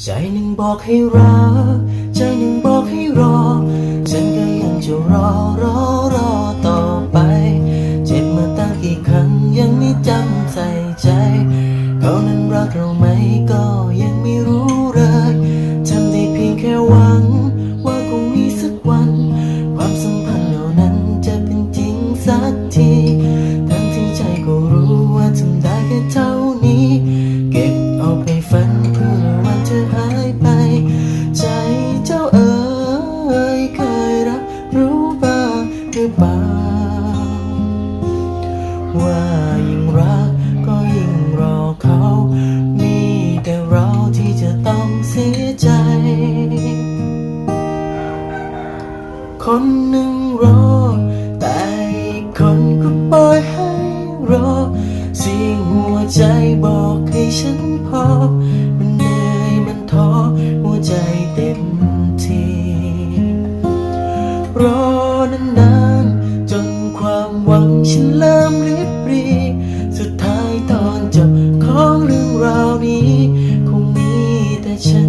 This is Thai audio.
ใจหนึ่งบอกให้รัก ใจหนึ่งบอกให้รอ ฉันก็ยังจะรอรอรอต่อไป เจ็บมาตั้งกี่ครั้งยังไม่จำใส่ใจ เขานั้นรักเราไหมก็ยังไม่รู้เลยทำได้เพียงแค่หวัง เปล่า ว่ายิ่งรักก็ยิ่งรอเขา มีแต่เราที่จะต้องเสียใจ คนหนึ่งรอ แต่อีกคนก็ปล่อยให้รอเสียงหัวใจบอกให้ฉันพอ มันเหนื่อยมันท้อหัวใจเต็มทีรอนาน ฉันเริ่มริบรีสุดท้ายตอนจบของเรื่องราวนี้ คงมีแต่ฉัน